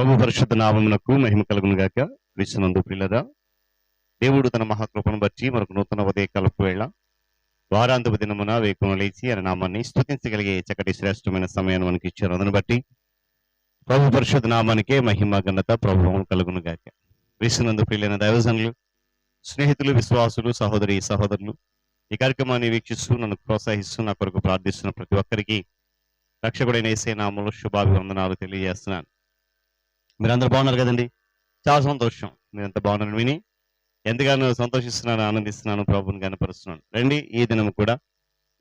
ప్రభు పరిశుద్ధ నామమునకు మహిమ కలుగును గాక. విశ్వనందు పిల్లరా దేవుడు తన మహాకృపను బట్టి మనకు నూతన ఉదయ కలుపు వేళ వారాంతపు దినమున వేకును లేచి ఆయన నామాన్ని స్థుతించగలిగే చక్కటి శ్రేష్టమైన సమయాన్ని మనకి ఇచ్చారు. అందును బట్టి ప్రభు పరిశుద్ధ నామానికే మహిమ ఘనత ప్రభావం కలుగును గాక. విశ్వనందు ప్రియులైన దైవజనులు స్నేహితులు విశ్వాసులు సహోదరి సహోదరులు ఈ కార్యక్రమాన్ని వీక్షిస్తూ నన్ను ప్రోత్సహిస్తూ నా కొరకు ప్రార్థిస్తున్న ప్రతి ఒక్కరికి రక్షకుడైన ఏసే నామంలో శుభాభివందనాలు తెలియజేస్తున్నాను. మీరందరూ బాగున్నారు కదండి. చాలా సంతోషం. మీరంత బాగున్నారు విని ఎంతగానో సంతోషిస్తున్నాను ఆనందిస్తున్నాను ప్రభుని కనపరుస్తున్నాను రండి ఈ దినం కూడా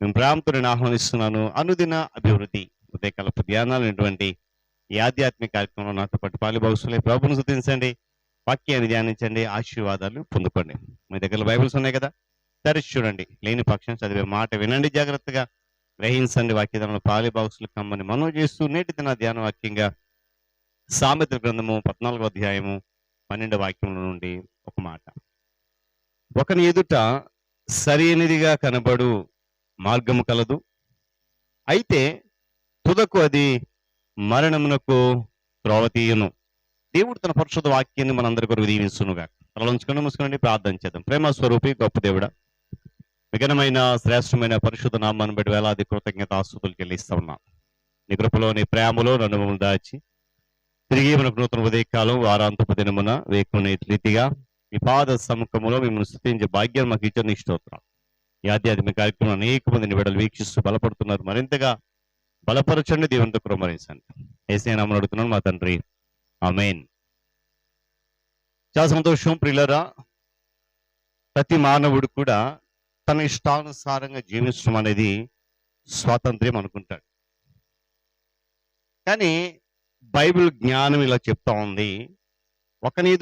మేము ప్రేమతో నేను ఆహ్వానిస్తున్నాను. అనుదిన అభివృద్ధి ఉదయకల్ప ధ్యానాలైనటువంటి ఈ ఆధ్యాత్మిక కార్యక్రమంలో నాతో పాటు పాలుభాగస్తులే ప్రభుని శుద్ధించండి వాక్యాన్ని ధ్యానించండి. ఆశీర్వాదాలు పొందుకోండి. మీ దగ్గర బైబిల్స్ ఉన్నాయి కదా? తెరిచి చూడండి. లేని పక్షం చదివే మాట వినండి జాగ్రత్తగా. గ్రహించండి వాక్యదానంలో పాలి బాక్సులు కమ్మని మనం చేస్తూ నేటి దిన ధ్యాన వాక్యంగా సామెత గ్రంథము పద్నాలుగో అధ్యాయము పన్నెండు వాక్యముల నుండి ఒక మాట. ఒకని ఎదుట సరైనదిగా కనబడు మార్గము కలదు. అయితే తుదకు అది మరణమునకు త్రోవతీయును దేవుడు తన పరిశుద్ధ వాక్యాన్ని మనందరి కొరకు దీవిస్తునుగా తలలోంచుకొని మూసుకుని ప్రార్థన చేద్దాం. ప్రేమ స్వరూపి గొప్ప దేవుడా విఘనమైన శ్రేష్టమైన పరిశుద్ధ నామాన్ని బట్టి వేలాది కృతజ్ఞత ఆస్తుతులు చెల్లిస్తా ఉన్నాం. నీ కృపలో నీ ప్రేమలో నన్ను దాచి తిరిగి మనకు నూతన ఉదయకాలం వారాంతపు దినమున వేకునే రీతిగా మీ పాద సముఖములో మిమ్మల్ని స్థుతించే భాగ్యం మాకు ఇచ్చిన ఇష్టవుతున్నాం ఈ ఆధ్యాత్మిక కార్యక్రమం అనేక మందిని విడలు వీక్షిస్తూ బలపడుతున్నారు. మరింతగా బలపరచండి దేవునితో కురమరించండి ఏసే నామని అడుగుతున్నాను మా తండ్రి. ఆమెన్. చాలా సంతోషం ప్రియులరా. ప్రతి మానవుడు కూడా తన ఇష్టానుసారంగా జీవించడం అనేది స్వాతంత్ర్యం అనుకుంటాడు. కానీ బైబిల్ జ్ఞానం ఇలా చెప్తా ఉంది. ఒకని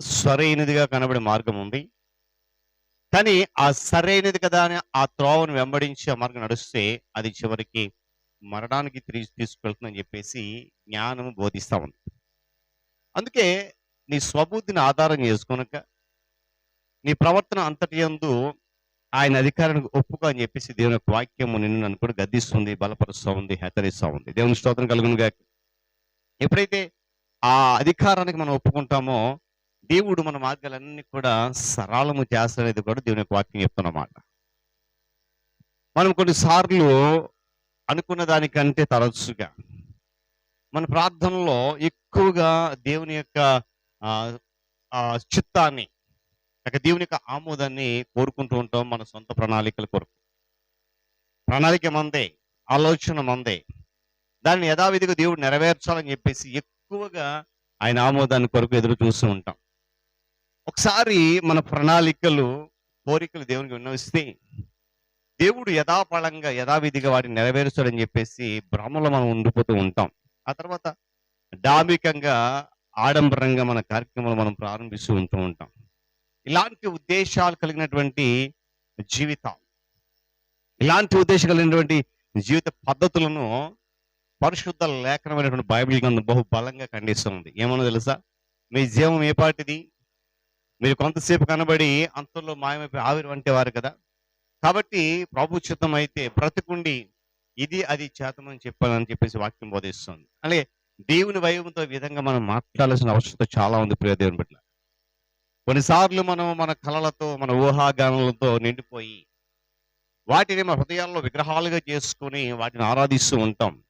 సరైనదిగా కనబడే మార్గం ఉంది. కానీ ఆ సరైనది కదా అని ఆ త్రోవను వెంబడించి ఆ మార్గం నడిస్తే అది చివరికి మరణానికి తిరిగి తీసుకెళ్తుందని చెప్పేసి జ్ఞానం బోధిస్తా ఉంది. అందుకే నీ స్వబుద్ధిని ఆధారం చేసుకునక నీ ప్రవర్తన అంతటి యందు ఆయన అధికారానికి ఒప్పుకో అని చెప్పేసి దేవుని యొక్క వాక్యము నిన్ను నన్ను కూడా గద్దిస్తుంది బలపరుస్తూ ఉంది హెచ్చరిస్తూ ఉంది. దేవుని స్తోత్రం కలుగునుగా ఎప్పుడైతే ఆ అధికారానికి మనం ఒప్పుకుంటామో దేవుడు మన మార్గాలన్నీ కూడా సరళము చేస్తానేది కూడా దేవుని యొక్క వాక్యం చెప్తున్నమాట. మనం కొన్నిసార్లు అనుకున్న దానికంటే తరచుగా మన ప్రార్థనలో ఎక్కువగా దేవుని యొక్క ఆ, చిత్తాన్ని లేక దేవుని యొక్క ఆమోదాన్ని కోరుకుంటూ ఉంటాం మన సొంత ప్రణాళికల కొరకు. ప్రణాళిక మందే ఆలోచన మందే. దాన్ని యథావిధిగా దేవుడు నెరవేర్చాలని చెప్పేసి ఎక్కువగా ఆయన ఆమోదాన్ని కొరకు ఎదురు చూస్తూ ఉంటాం. ఒకసారి మన ప్రణాళికలు కోరికలు దేవునికి విన్నవిస్తే దేవుడు యథాపళంగా యథావిధిగా వాటిని నెరవేరుస్తాడని చెప్పేసి భ్రమలో మనం ఉండిపోతూ ఉంటాం. ఆ తర్వాత డామికంగా ఆడంబరంగా మన కార్యక్రమాలు మనం ప్రారంభిస్తూ ఉంటూ ఉంటాం. ఇలాంటి ఉద్దేశాలు కలిగినటువంటి జీవితం ఇలాంటి ఉద్దేశం కలిగినటువంటి జీవిత పద్ధతులను పరిశుద్ధ లేఖనమైనటువంటి బైబిల్ గ్రంథం బహు బలంగా ఖండిస్తుంది. ఏమన్నా తెలుసా? మీ జీవం ఏ పాటిది మీరు కొంతసేపు కనబడి అంతలో మాయమైపోయి ఆవిరి వంటి వారు కదా. కాబట్టి ప్రభు చిత్తం అయితే బ్రతుకుండి ఇది అది చేతమని చెప్పాలని చెప్పేసి వాక్యం బోధిస్తుంది. అలాగే దేవుని వైవంతో విధంగా మనం మాట్లాడాల్సిన అవసరం చాలా ఉంది ప్రియ దేవుని బిడ్డ కొన్నిసార్లు మనం మన కళలతో మన ఊహాగానాలతో నిండిపోయి వాటిని మన హృదయాల్లో విగ్రహాలుగా చేసుకొని వాటిని ఆరాధిస్తూ ఉంటాం.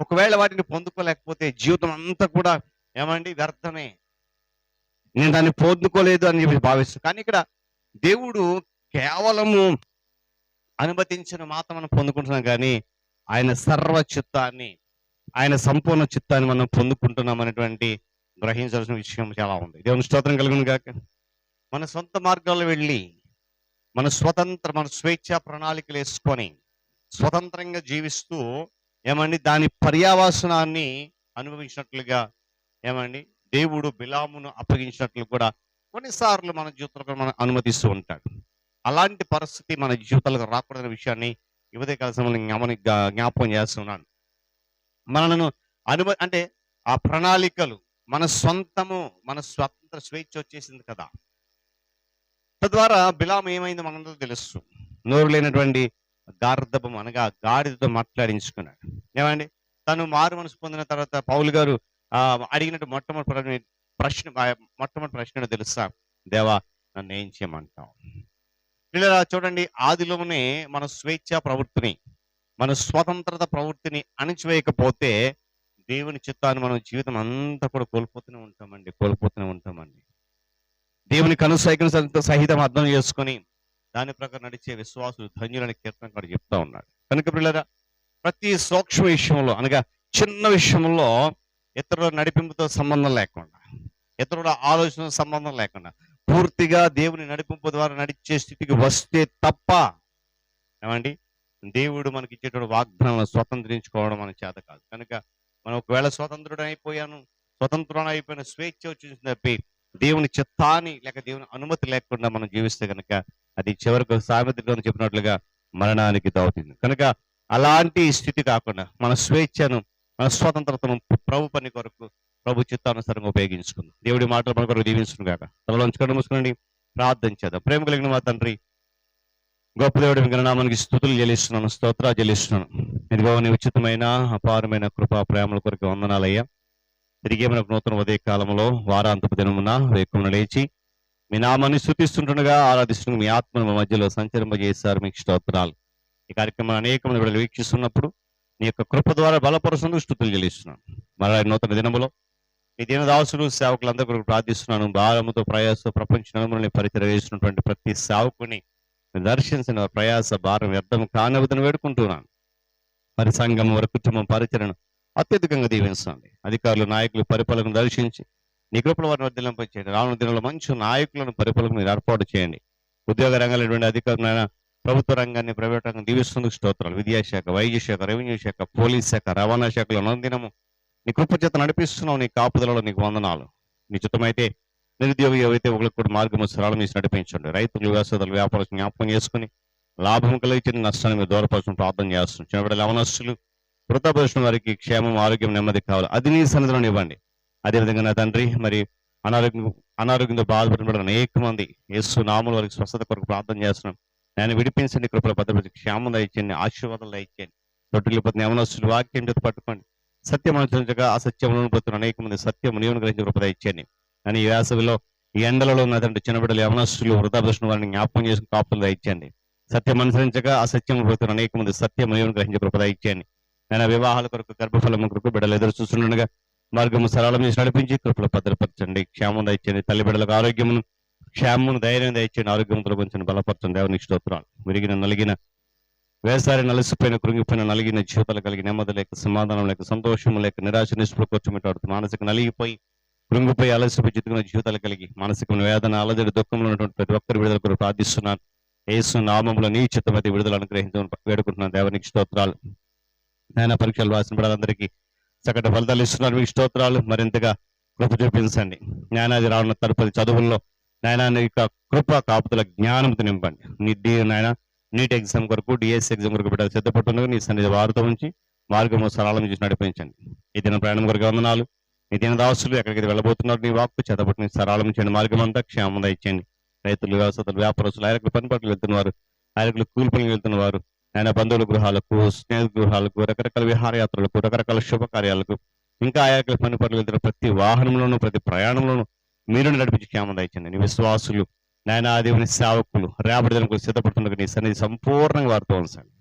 ఒకవేళ వాటిని పొందుకోలేకపోతే జీవితం అంతా కూడా ఏమండి వ్యర్థమే. నేను దాన్ని పొందుకోలేదు అని చెప్పి భావిస్తాను కానీ ఇక్కడ దేవుడు కేవలము అనుమతించిన మాత్రం మనం పొందుకుంటున్నాం కానీ ఆయన సర్వ చిత్తాన్ని ఆయన సంపూర్ణ చిత్తాన్ని మనం పొందుకుంటున్నాం అనేటువంటి గ్రహించాల్సిన విషయం చాలా ఉంది. దేవుని స్తోత్రం కలుగును గాక. మన సొంత మార్గాల్లో వెళ్ళి మన స్వతంత్ర మన స్వేచ్ఛ ప్రణాళికలు వేసుకొని స్వతంత్రంగా జీవిస్తూ ఏమండి? దాని పర్యావాసనాన్ని అనుభవించినట్లుగా ఏమండి? దేవుడు బిలామును అప్పగించినట్లు కూడా కొన్నిసార్లు మన జీవితంలో మనం అనుమతిస్తూ ఉంటాడు. అలాంటి పరిస్థితి మన జీవితాలకు రాకూడదనే విషయాన్ని యువత కలిసి జ్ఞాపని జ్ఞాపకం చేస్తున్నాను. మనను అనుమ అంటే ఆ ప్రణాళికలు మన సొంతము మన స్వతంత్ర స్వేచ్ఛ వచ్చేసింది కదా. తద్వారా బిలాం ఏమైందో మనందరూ తెలుసు. నోరు లేనటువంటి గార్ధపం అనగా గాడిదతో మాట్లాడించుకున్నాడు. ఏమండి? తను మారు మనసు పొందిన తర్వాత పౌలు గారు అడిగినట్టు మొట్టమొదటి ప్ర- ప్రశ్న మొట్టమొదటి ప్రశ్న తెలుసా? దేవా నన్ను ఏం చేయమంటావు? పిల్లల చూడండి ఆదిలోనే మన స్వేచ్ఛ ప్రవృత్తిని మన స్వతంత్రత ప్రవృత్తిని అణిచివేయకపోతే దేవుని చిత్తాన్ని మనం జీవితం అంతా కూడా కోల్పోతూనే ఉంటామండి కోల్పోతూనే ఉంటామండి. దేవుని కనుసైకను సహితం అర్థం చేసుకొని దాని ప్రకారం నడిచే విశ్వాసులు ధన్యులని కీర్తనకాడు చెప్తా ఉన్నాడు. కనుక పిల్లరా ప్రతి సూక్ష్మ విషయంలో అనగా చిన్న విషయంలో ఇతరుల నడిపింపుతో సంబంధం లేకుండా ఇతరుల ఆలోచన సంబంధం లేకుండా పూర్తిగా దేవుని నడిపింపు ద్వారా నడిచే స్థితికి వస్తే తప్ప ఏమండి? దేవుడు మనకి ఇచ్చేటువంటి వాగ్దానాలను స్వతంత్రించుకోవడం మన చేత కాదు. కనుక మనం ఒకవేళ స్వతంత్రుడు అయిపోయాను స్వతంత్రం అయిపోయిన స్వేచ్ఛ వచ్చింది తప్పి దేవుని చిత్తాన్ని లేక దేవుని అనుమతి లేకుండా మనం జీవిస్తే కనుక అది చివరకు సామెతలో చెప్పినట్లుగా మరణానికి దావుతుంది. కనుక అలాంటి స్థితి కాకుండా మన స్వేచ్ఛను మన స్వతంత్రతను ప్రభు పని కొరకు ప్రభు చిత్తానుసారంగా ఉపయోగించుకుందాం. దేవుడి మాటలు మన కొరకు దీవించును కాక తలలో మూసుకునండి. ప్రార్థన చేద్దాం. ప్రేమ కలిగిన మా తండ్రి గొప్ప దేవుడి గణనామానికి నామానికి స్థుతులు చెల్లిస్తున్నాను స్తోత్రాలు చెల్లిస్తున్నాను. ఇదిగో నీ ఉచితమైన అపారమైన కృపా ప్రేమల కొరకు వందనాలయ్యా. తిరిగి మనకు నూతన ఉదయ కాలంలో వారాంతపు దినమున వేకున లేచి మీ నామాన్ని స్థుతిస్తుండగా ఆరాధిస్తుండగా మీ ఆత్మను మా మధ్యలో సంచరింపజేశారు మీకు స్తోత్రాలు. ఈ కార్యక్రమం అనేక మంది బిడ్డలు వీక్షిస్తున్నప్పుడు నీ యొక్క కృప ద్వారా బలపరుస్తుండగా స్థుతులు చెల్లిస్తున్నాను మరలా నూతన దినములో ఈ దినదాసులు సేవకులందరూ ప్రార్థిస్తున్నాను. భారముతో ప్రయాస ప్రపంచ నలుమూలని పరిచయం చేసినటువంటి ప్రతి సేవకుని దర్శించిన ప్రయాస భారం వ్యర్థం కానవదని వేడుకుంటున్నాను. మరి సంఘం వారి కుటుంబం పరిచయను అత్యధికంగా దీవించండి. అధికారులు నాయకులు పరిపాలన దర్శించి నీ కృపల వారిని వర్ధిల్లంపై చేయండి రానున్న దినంలో మంచి నాయకులను పరిపాలన మీరు ఏర్పాటు చేయండి. ఉద్యోగ రంగాలైనటువంటి అధికారులైన ప్రభుత్వ రంగాన్ని ప్రైవేట్ రంగం దీవిస్తుంది స్తోత్రాలు. విద్యాశాఖ వైద్య శాఖ రెవెన్యూ శాఖ పోలీస్ శాఖ రవాణా శాఖలో అనుదినము నీ కృపచేత నడిపిస్తున్నావు నీ కాపుదలలో నీకు వందనాలు. నిశ్చితమైతే చిత్తమైతే నిరుద్యోగ ఏవైతే ఒకరికి కూడా మార్గము సరళం మీరు నడిపించండి. రైతులు వ్యవసాయాలు వ్యాపారం జ్ఞాపకం చేసుకుని లాభం కలిగించిన నష్టాన్ని మీరు దూరపరచడం ప్రార్థన చేస్తున్నాం. చిన్నబడి లవనస్తులు వృతపరిచిన వారికి క్షేమం ఆరోగ్యం నెమ్మది కావాలి. అది నీ సన్నిధిలో ఇవ్వండి. అదేవిధంగా నా తండ్రి మరి అనారోగ్యం అనారోగ్యంతో బాధపడిన అనేక మంది యేసు నాముల వారికి స్వస్థత కొరకు ప్రార్థన చేస్తున్నాం. నేను విడిపించండి కృపల భద్రపరిచి క్షేమం దయచేయండి ఆశీర్వాదాలు దయచేయండి. తొట్టులు పత్ని యవనస్తులు వాక్యం చేత పట్టుకోండి. సత్యం అనుసరించగా అసత్యములను పడుతున్న అనేక మంది సత్యం నీవును గ్రహించి కృప దయచేయండి. కానీ ఈ వేసవిలో ఈ ఎండలలో నా తండ్రి చిన్నబిడ్డలు యవనస్తులు వృధాభృష్ణ వారిని జ్ఞాపకం చేసిన కాపులు దయచేయండి. సత్యం అనుసరించగా అసత్యం పడుతున్న అనేక మంది సత్యం నీవును గ్రహించి కృప దయచేయండి. నేను వివాహాల కొరకు గర్భఫలం కొరకు బిడ్డలు ఎదురు చూస్తుండగా మార్గము సరళం చేసి నడిపించి కృపలు భద్రపరచండి. క్షేమం దయచండి తల్లిబిడ్డలకు ఆరోగ్యమును క్షేమమును ధైర్యం దయచండి ఆరోగ్యం తొలగించండి. బలపరచండి. దేవునికి స్తోత్రాలు. విరిగిన నలిగిన వేసారి నలిసిపోయిన కృంగిపోయిన నలిగిన జీవితాలు కలిగి నెమ్మది లేక సమాధానం లేక సంతోషం లేక నిరాశ నిస్పృకొచ్చమిటాడుతూ మానసిక నలిగిపోయి కృంగిపోయి అలసిపోయి చిత్తుకున్న జీవితాలు కలిగి మానసికమైన వేదన అలజడి దుఃఖంలో ఉన్నటువంటి ప్రతి ఒక్కరి విడుదల కొరకు ప్రార్థిస్తున్నాను. యేసు నామంలో నీ చిత్తమైతే విడుదల అనుగ్రహించమని వేడుకుంటున్నాను. దేవునికి స్తోత్రాలు. నాయన పరీక్షలు రాసిన బిడ్డలందరికీ చక్కటి ఫలితాలు ఇస్తున్నారు మీకు స్తోత్రాలు. మరింతగా కృప చూపించండి. జ్ఞానాది రావున్న తదుపరి చదువుల్లో నాయన నీ యొక్క కృప కాపుతుల జ్ఞానంతో నింపండి. నీ డీ నాయన నీట్ ఎగ్జామ్ కొరకు డిఎస్ ఎగ్జామ్ కొరకు బిడ్డలు సిద్ధపడుతుండగా నీ సన్నిధి వారితో ఉంచి మార్గము సరళం చేసి నడిపించండి. ఈ దిన ప్రయాణం కొరకు వందనాలు. ఈ దిన దాసులు ఎక్కడికి వెళ్ళబోతున్నారు నీ వాక్కు చేతపట్టిన సరళం చేయండి. మార్గం అంతా క్షేమం ఇచ్చేయండి రైతులు వ్యవసాయాలు వ్యాపారస్తులు ఆయనకు పని పట్ల వెళ్తున్నారు ఆయనకు కూలి పనులు వెళ్తున్నవారు ఆయన బంధువుల గృహాలకు స్నేహ గృహాలకు రకరకాల విహారయాత్రలకు రకరకాల శుభకార్యాలకు ఇంకా ఆయా పని పనులు ఇద్దరు ప్రతి వాహనంలోనూ ప్రతి ప్రయాణంలోనూ మీరు నడిపించి క్షేమం దాయించండి నీ విశ్వాసులు నాయన దేవుని సేవకులు రేపటి దినకు సిద్ధపడుతున్న నీ సన్నిధి సంపూర్ణంగా వారితో ఉంచండి.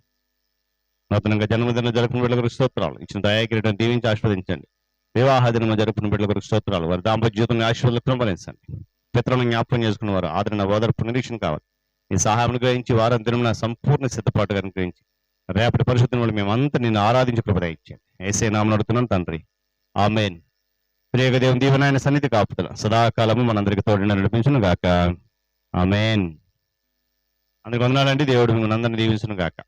నూతనంగా జన్మదిన జరుపుకున్న బిడ్డల కొరకు స్తోత్రాలు. ఇచ్చిన దయాకిరీటం దీవించి ఆస్వాదించండి వివాహ దినం జరుపుకున్న బిడ్డల కొరకు స్తోత్రాలు. వారి దాంపత్య జీవితంలో ఆశీర్వాదాలు కృంపలించండి పిత్రలను జ్ఞాపకం చేసుకున్న వారు ఆదరణ ఓదర్పు నిరీక్షణ కావాలి. ఈ సహాయం గ్రహించి వారం దినం సంపూర్ణ సిద్ధపాటుగా అనుగ్రహించి రేపటి పరిశుద్ధం వల్ల మేమంతా నిన్ను ఆరాధించి కృపద ఇచ్చాను ఏసే నామం నడుతున్నాను తండ్రి. ఆమెన్. ప్రియక దేవుని దీవెనాయన సన్నిధి కాపుతల సదాకాలము మనందరికి తోడిన నడిపించును గాక. ఆమెన్. అందుకు వందనాలండి దేవుడు మిమ్మల్ని అందరిని దీవించును గాక.